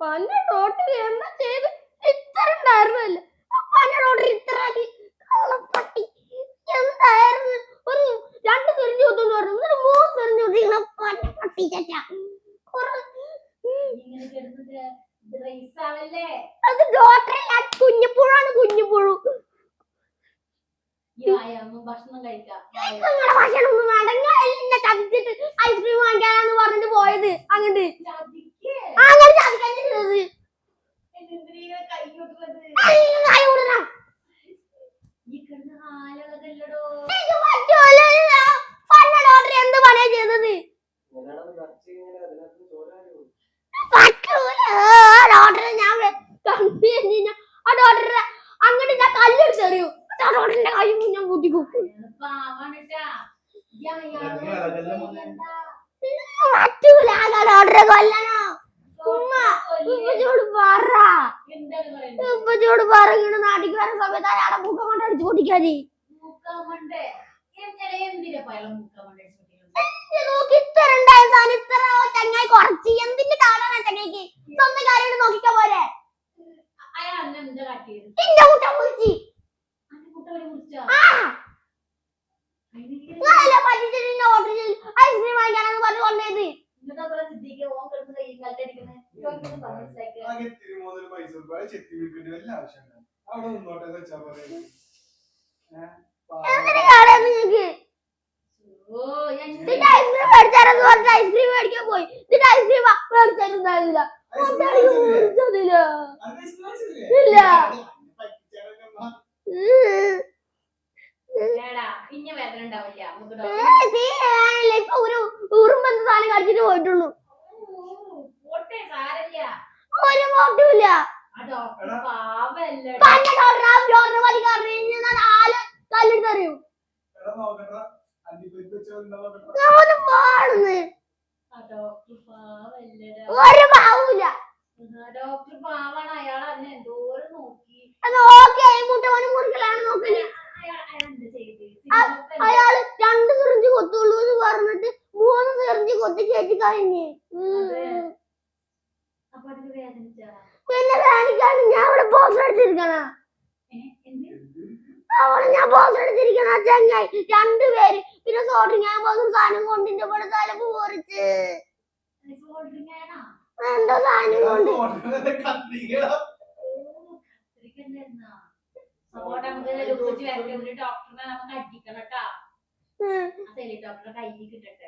പന്ന റോട്ടിൽ എന്താ ചെയ്ത്? ഇത്ര ഉണ്ടായിരുന്നല്ലേ പന്ന റോട്ടിൽ ഇത്ര അടി കള്ളപ്പട്ടി എന്തായിരുന്നു? ഒരു രണ്ട് തിരിഞ്ഞു കൊന്നു പറഞ്ഞു. എന്നിട്ട് മൂന്ന് തിരിഞ്ഞു കൊണ്ടിരിക്കണ പന്ന പട്ടി ചച്ച അത് ഡോക്ടറല്ല കുഞ്ഞിപ്പുഴാണ് കുഞ്ഞിപ്പുഴു. ഭക്ഷണം കഴിക്കാം. ഭക്ഷണം ഒന്നും വേണ്ട എന്നെ ചതിച്ചിട്ട് ഐസ്ക്രീം വാങ്ങിക്കാനാന്ന് പറഞ്ഞിട്ട് പോയത് അങ്ങോട്ട് അങ്ങോട്ട് ഞാൻ കല്ലെടുത്തെറിയൂ ആ ഡോക്ടറിന്റെ കൈ ഞാൻ കൂട്ടിക്കും? പറ്റൂല. ഡോക്ടറെ കൊല്ലണോ. ഉമ്മ ഉപ്പച്ചോട് പറ. പറയണ നാട്ടിക്ക് വരുന്ന സമയത്ത് അയാളെ മുഖം കൊണ്ട് അടിച്ചു പൊട്ടിക്കാതി മുഖം കൊണ്ട് എന്തിനാ പയളം മുക്കാമണ്ടേ നോക്കി ഇത്ര ഉണ്ടായ സാധനം ഇത്ര ചങ്ങായി കുറച്ച് എന്തിന്റെ കാണാനാ ചങ്ങായിക്ക് സ്വന്തം കാര്യം നോക്കിക്കാ പോരെ അയാൾ അന്നെ എന്താ കാട്ടിയത് എന്റെ കുട്ടം വിളിച്ച് അന്റെ കുട്ടവരെ കുറിച്ചാ ആ നിങ്ങളല്ലേ പറ്റിച്ചിട്ട് എന്നെ ഹോട്ടലിൽ ഐസ്ക്രീം വാങ്ങിക്കാനെന്ന് പറഞ്ഞു കൊണ്ടേത് എന്നിട്ട് അതുപോലെ സിദ്ധിക്ക് ഓൻ കിടന്ന് കൈ കാലത്തടിക്കുന്നത് ചോദിക്കുന്നത് മനസ്സിലാക്കുക ആകെ തിരുമൂന്നിൽ കൊടുക്കുക ചെത്തി വിൽക്കേണ്ടി വല്ല ആവശ്യമില്ല അവിടെ നിന്നോട്ടെ എന്ന് വെച്ചാ പറയുന്നത് ഓ ഞാൻ ഇതിന്റെ ഐസ്ക്രീം മേടിച്ചാലെന്ന് പറഞ്ഞിട്ട് ഐസ്ക്രീം മേടിക്കാൻ പോയി. ഇതിന്റെ ഐസ്ക്രീം മേടിച്ചിട്ടുണ്ടായിരുന്നില്ല മേടിച്ചതില്ല. ഇല്ല. ഇപ്പൊ ഒരു ഉറുമ്പെന്ന സാധനം കടിച്ചിട്ട് പോയിട്ടുള്ളൂ. ഒരു മോട്ടുമില്ല ഒരു പാവൂല. ഡോക്ടർ പാവാണ്. അയാൾ അന്നെ എന്തോരം നോക്കി. അയാൾ രണ്ട് സിറിഞ്ച് കൊത്തുള്ളൂ എന്ന് പറഞ്ഞിട്ട് മൂന്ന് സിറിഞ്ച് കൊത്തി കയറ്റി കഴിഞ്ഞ് അതെ. അപ്പൊ അതിന് വേദനിച്ചാ പിന്നെ വേണിക്കാണ് ഞാൻ ഇവിടെ ബോസ് എടുത്തിരിക്കണ അവിടെ ഞാൻ ബോസ് എടുത്തിരിക്കണ ചങ്ങായി. രണ്ടുപേര് പിന്നെ സോട്ടിങ് ഞാൻ ബോസ് സാധനം കൊണ്ടിന്റെ ഇവിടെ തല പോറിച്ച് എന്തോ സാധനം കൊണ്ട്. ഡോക്ടറിനെ നമുക്ക് അടിക്കണം കേട്ടാ. ഡോക്ടറെ കയ്യിൽ കിട്ടട്ടെ.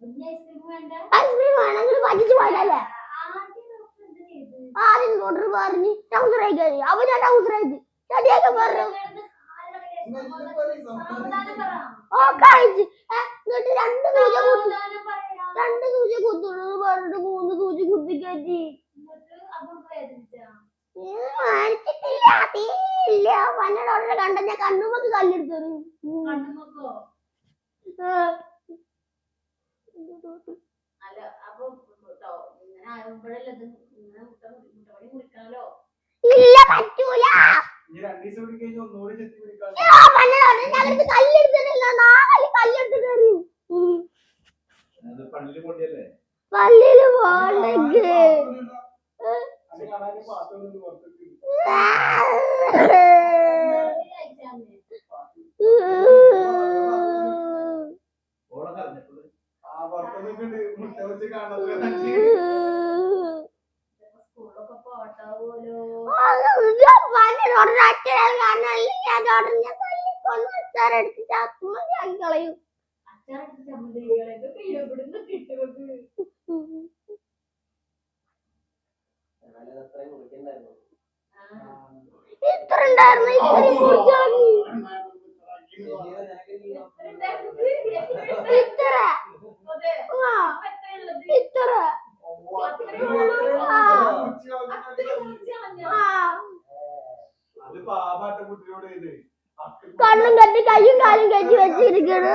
ഐസ്ക്രീം വേണമെങ്കിൽ പറ്റിച്ചു പോയതല്ലേ? ആദ്യം ഡോക്ടർ പറഞ്ഞു ടൗസർ അയക്കാതി അപ്പൊ ഞാൻ ടൗസർ അയച്ചു ചെടിയൊക്കെ പറഞ്ഞു സാവധാനം പറ. ഓ കഴിച്ച്. ഏ, എന്നിട്ട് രണ്ട് സൂചി കുത്തു. രണ്ട് സൂചി കുത്തുള്ളൂ പറഞ്ഞിട്ട് മൂന്ന് സൂചി കുത്തി കയറ്റി. തീയില്ല. പന്ന ഡോക്ടറെ കണ്ട ഞാൻ കണ്ണുമൊക്കെ കല്ലെടുത്തെറിയും കണ്ണുമൊക്കോ ആ. അല്ല അപ്പൊ ട്ടോ, ഇങ്ങനെ ആകുമ്പോഴല്ലേ ഇത് ഇങ്ങനെ മുട്ട മുറി- മുട്ടപ്പടി മുറിക്കണല്ലോ ഇല്ല പറ്റൂല ഒന്നുകൂടി ചെത്തി പിടിക്കാൻ ആ പന്ന ഡോക്ടറെ ഞങ്ങൾക്ക് കല്ലെടുത്തിട്ടില്ല നാല് കല്ലെടുത്തിട്ട് എറിയും ഉം. പള്ളിയിൽ പറ്റൂല പള്ളിയിൽ പോകണ്ടെങ്കിൽ അത് കാണാൻ പാത്തൊന്നും പുറത്തേക്ക് കഴിച്ചാന്നേ ഓളെ കറഞ്ഞിട്ടുള്ളത് ആ പുറത്തൊക്കെ ഉണ്ട് മുട്ട വെച്ച് കാണാൻ സ്കൂളിലൊക്കെ പോട്ടോ പോലോ കളയും. അച്ചാറെടുത്ത് ചമ്മന്തികളൊക്കെ എവിടുന്ന് കിട്ടുന്നത്? ആ. ഇത്ര ഉണ്ടായിരുന്നു ഇത്ര എത്രയുള്ളത് ഇത്ര ആ മുറിച്ച് കളഞ്ഞിട്ട് അത്രയ്ക്ക് മുറിച്ച് കളഞ്ഞോ? ആ അത് പാവാട്ട കുട്ടിയോട് ഇത് കണ്ണും കെട്ടി കയ്യും കാലും കെട്ടി വെച്ചിരിക്കണ്.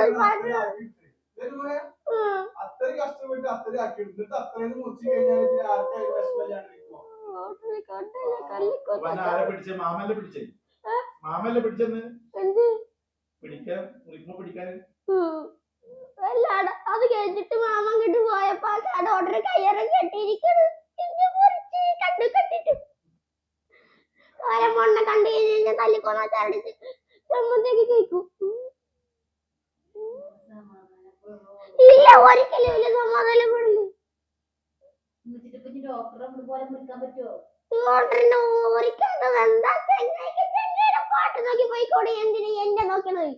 ഉം. അത്രയും കഷ്ടപ്പെട്ട് അത്രയും ആക്കി എന്നിട്ട് അത്രയും മുറിച്ച് കഴിഞ്ഞാൽ പിന്നെ ആർക്കായാലും വിഷമമില്ലാണ്ടിരിക്കുമോ ലോട്ടറി കണ്ടില്ല കള്ളിക്കൊന്ന അവൻ ആരെ പിടിച്ചേ? മാമല്ലേ പിടിച്ചേ? മാമല്ലേ പിടിച്ചെന്ന് എന്ത്? പിടിക്കാൻ മുറിക്കുമ്പോ പിടിക്കാൻ? ഉം. അല്ലാട അത് കഴിഞ്ഞിട്ട് മാമൻ കിട്ട് പോയപ്പോ ആ കട ഓർഡർ കയ്യറം കെട്ടിയിരിക്കണ്. കണ്ടു കെട്ടിട്ട് ഓരോ മണ്ണ കണ്ടു കഴിഞ്ഞാൽ തല്ലിക്കോണ ചരടിച്ച് ചമ്മന്തിയൊക്കെ കേൾക്കൂ? ഇല്ല ഒരിക്കലും ഇല്ല ഡോക്ടറെ ഓർഡറിന് ഒരിക്കലും എന്താ? ചെങ്ങായിക്ക് ചെങ്ങയുടെ പാട്ട് നോക്കി പോയിക്കോടെ എന്തിനാ എന്നെ നോക്കണത്?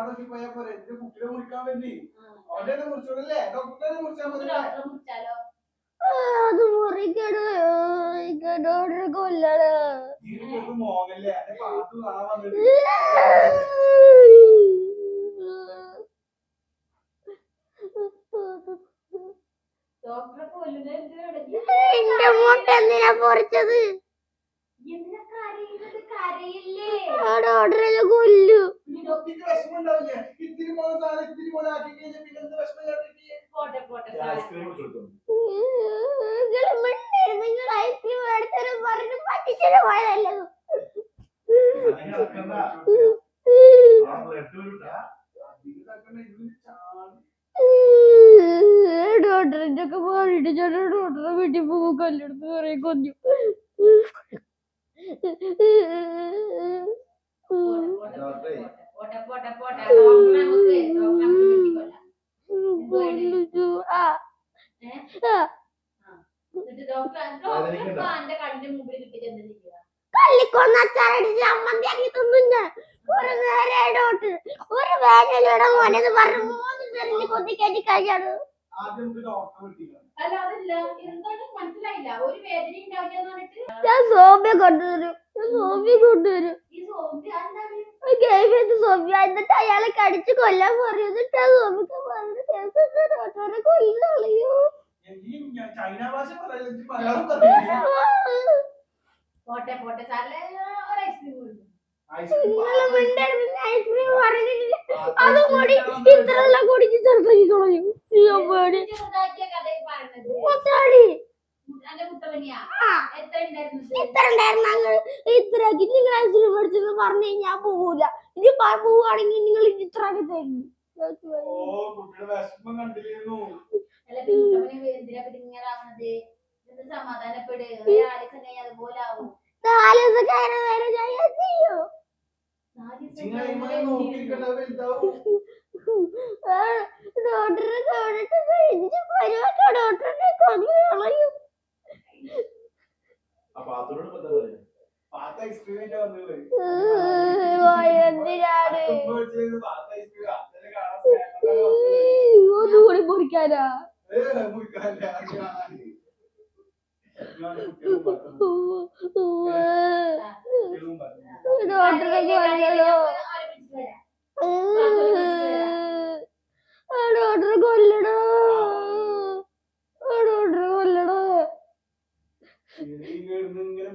നോക്കി പോയാ പോരെ എന്റെ കുട്ടിയെ മുറിക്കാൻ വേണ്ടി. ഡോക്ടറെ മുറിച്ചാൽ മതി ഡോക്ടറെ അത് മുറിക്കടോ കൊല്ലട. ഇത് മോങ്ങല്ലേ എന്റെ പാട്ട് കാണാൻ വന്നിട്ട്. എന്റെ മുട്ട എന്തിനാ പൊറിച്ചത്? കൊല്ലു. നിങ്ങൾ ഐസ്ക്രീം എടുത്തരും പറഞ്ഞു പറ്റിച്ചത് പോയതല്ലോ? ഡോക്ടറിന്റെ ഒക്കെ മാറിയിട്ട് ഞാൻ ഡോക്ടറെ വീട്ടിൽ പോകും. കല്ലെടുത്ത് കുറെ കൊഞ്ഞു ഡോക്ടർ ഡോക്ടർ കണ്ണിന്റെ മുമ്പിൽ കിട്ടിയിട്ട് എന്താ ചെയ്യുക? കള്ളിക്കൊന്ന അച്ചാറടിച്ച് ചമ്മന്തിയാക്കി തിന്നു ഒരു നേരെ ഡോക്ടർ ഒരു വേനലിയുടെ മോനെന്ന് പറഞ്ഞു മൂന്ന് സെറിന് കൊത്തി കയറ്റി കഴിയാണ് ആദ്യം നമുക്ക് ഡോക്ടറെ അല്ല അതല്ല. എന്താണ് മനസ്സിലായില്ല. ഒരു വേദന ഉണ്ടാവില്ല പറഞ്ഞിട്ട്. ഞാൻ സോമ്യ കൊണ്ടുവരും. ഞാൻ സോമ്യ കൊണ്ടുവരും. സോമ്യ എന്നിട്ട് അയാളെ കടിച്ച് കൊല്ലാൻ പറയും. എന്നിട്ട് ആ സോമ്യക്ക് പറഞ്ഞു ഞാൻ ചൈന ഭാഷ മലയാളം പോട്ടെ പോട്ടെ സാറിലെ ഒരു ഐസ്ക്രീം കൊടുക്കും ഐസ്ക്രീം പറഞ്ഞിട്ടില്ല അത് കൂടി ഇത്രയെല്ലാം ചെറുതാക്കി പേടി മുത്താടി നിങ്ങൾ ഐസ്ക്രീം മേടിച്ചെന്ന് പറഞ്ഞു കഴിഞ്ഞാൽ പോവൂല ഇനി പോവുകയാണെങ്കിൽ നിങ്ങൾ ഇത്ര തരും ഓ കുട്ടിയുടെ വിഷമം കണ്ടിരുന്നു സമാധാനപ്പെട്. അതുപോലെ ആവും. നാല് ദിവസം കയറി നേരം ഞാൻ ചെയ്യും ഡോക്ടറെ കാണിട്ട് കഴിഞ്ഞ് പരിവാക്ക ഡോക്ടറിനെ കൊന്നു കളയും. ഒന്നുകൂടി മുറിക്കാനാ? ഏ, മുറിക്കാനില്ല. ഞാൻ കുട്ടികളും പറഞ്ഞു. കുട്ടികളും പറഞ്ഞു. ഡോക്ടറെ കൊല്ലണോ ആ ഡോക്ടറെ കൊല്ലണോ ആ ഡോക്ടറെ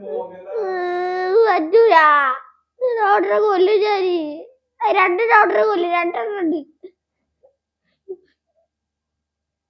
മോങ്ങണ്ട. പറ്റൂല ഡോക്ടറെ കൊല്ലു ഞാൻ രണ്ട് ഡോക്ടറെ കൊല്ലു രണ്ടെണ്ണം ഉണ്ട്